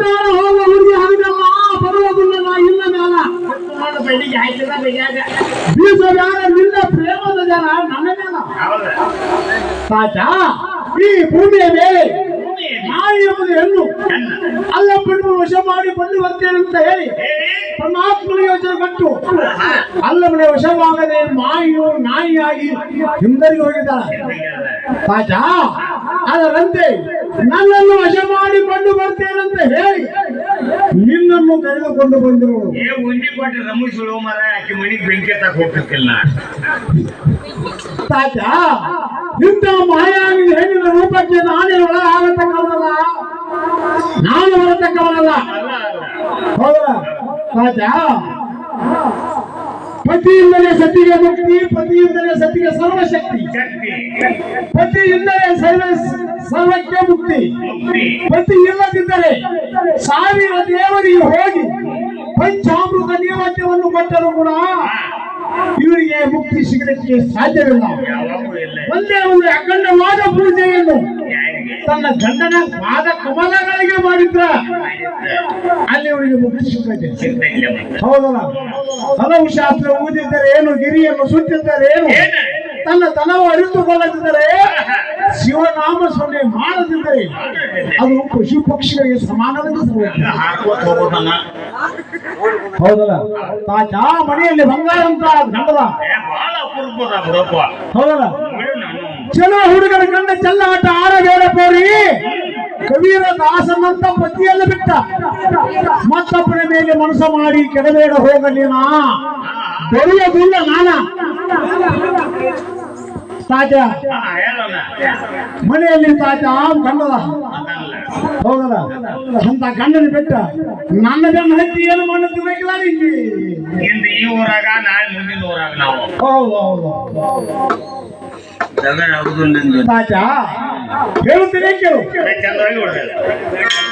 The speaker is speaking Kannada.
ಬೇಡ ಹೋಗ ಹುಡುಗಿ ಹರಿದಲ್ಲ ಬರುವುದಿಲ್ಲ ನಾ ಇಲ್ಲ ಬೆಳಿಗ್ಗೆ ಬೀಸ ಬೇಡ ನಿನ್ನ ಪ್ರೇಮದ ಜನ ನನ್ನ ಮೇಲ ಈ ಭೂಮಿಯ ಮೇಲೆ ನಾಯಿ ಎಂಬುದು ಹೆಣ್ಣು. ಅಲ್ಲ ಬಿಟ್ಟು ವಶ ಮಾಡಿ ಬಂದು ಬರ್ತೇನೆ ಅಂತ ಹೇಳಿ ಪರಮಾತ್ಮನ ಯೋಚನೆ ಕೊಟ್ಟು ಮನೆ ವಶವಾಗದೆ ಮಾಯಿಯು ನಾಯಿಯಾಗಿ ಹಿಂದರಿಗೆ ಹೋಗಿದ್ದಾಳೆ. ಅದರಂತೆ ನನ್ನನ್ನು ವಶ ಮಾಡಿಕೊಂಡು ಬಂದು ಹೇಳಿ ಕರೆದುಕೊಂಡು ಬಂದರು ಏ ಉಂಡಿ ಕೊಟ್ಟು ರಮಿಸುಳು ಮರ ಆಕೆ ಮನಿಗ್ ಬೆಂಕಿ ತಕ ಹೋಗ್ತಿರ್ತಿಲ್ಲ ತಾತ ಇಂಥ ಮಾಯಾವಿ ಹೆಣ್ಣಿನ ರೂಪಕ್ಕೆ ನಾನೇ ಒಳ ಆಗತಕ್ಕವನಲ್ಲ? ನಾನು ಬರತಕ್ಕವನಲ್ಲ ಹೌದಾ? ತಾತ ಪತಿಯಿಂದಲೇ ಸತಿಗೆ ಮುಕ್ತಿ ಪತಿಯಿಂದಲೇ ಸತಿಗೆ ಸರ್ವಶಕ್ತಿ. ಶಕ್ತಿ. ಪತಿಯಿಂದಲೇ ಸರ್ವ ಸರ್ವಕ್ಕೆ ಮುಕ್ತಿ. ಪತಿ ಇಲ್ಲದಿದ್ದರೆ ಸಾವಿರ ದೇವರಿಗೆ ಹೋಗಿ ಪಂಚಾಮೃತ ನಿಯಮತ್ಯವನ್ನು ಕೊಟ್ಟರೂ ಕೂಡ ಇವರಿಗೆ ಮುಕ್ತಿ ಸಿಗಲಿಕ್ಕೆ ಸಾಧ್ಯವಿಲ್ಲ. ಒಂದೇ ಒಂದು ಅಖಂಡವಾದ ಪೂಜೆಯನ್ನು ತನ್ನ ಗಂಡನ ಪಾದ ಕಮಲಗಳಿಗೆ ಮಾಡಿದ್ರ ಅಲ್ಲಿ ಅವರಿಗೆ ಮುಕ್ತಿ ಸಿಗ್ತೈತೆ ಹೌದಲ್ಲ? ಹಲವು ಶಾಸ್ತ್ರ ಊದಿದ್ದರೆ ಏನು ಗಿರಿಯನ್ನು ಸುತ್ತಿದ್ದಾರೆ ಏನು? ತನ್ನ ತನವು ಅರಿತುಕೊಳ್ಳದಿದ್ದರೆ ಶಿವನಾಮ ಸೊನ್ನೆ ಮಾಡದಿದ್ದರೆ ಅದು ಪಶು ಪಕ್ಷಿಗಳಿಗೆ ಸಮಾನವೆಂದು. ಹೌದಲ್ಲ? ತಾಜಾ ಮನೆಯಲ್ಲಿ ಬಂಗಾರ ಅಂತ ಗಂಡದ ಹೌದಲ್ಲ? ಚಲೋ ಹುಡುಗರ ಗಂಡ ಚೆಲ್ಲಾಟ ಪೋರಿ ಕವೀರ ದಾಸನಂತ ಪತಿಯಲ್ಲ ಬಿಟ್ಟ. ಮತ್ತೊಬ್ಬನ ಮೇಲೆ ಮನಸ್ಸು ಮಾಡಿ ಕೆಡಬೇಡ ಹೋಗಲಿನಾ ಬರೆಯೋದಿಲ್ಲ ನಾನ. ತಾಜ ಮನೆಯಲ್ಲಿ ತಾಜ ಗಂಡದ ಹೋಗದ ಅಂತ ಗಂಡನ ಬಿಟ್ಟ. ನನ್ನ ಬೆನ್ನ ಹತ್ತಿ ಏನು ಮಣ್ಣು ತಿನ್ನಕ್ಕಿಲ್ಲ ನಿಂಗೆ? ಇಂದ ಈ ಊರಾಗ ನಾಳೆ ಮುಂದಿನ ಊರಾಗ ನಾವು. ಹೌದು ಹೌದು ಜಗಳ ಆಗುದಿಲ್ಲ ತಾಜ ಹೇಳುತ್ತೇನೆ ಕೇಳು ಚಂದ್ರಾಗಿ ಹೊಡೆದ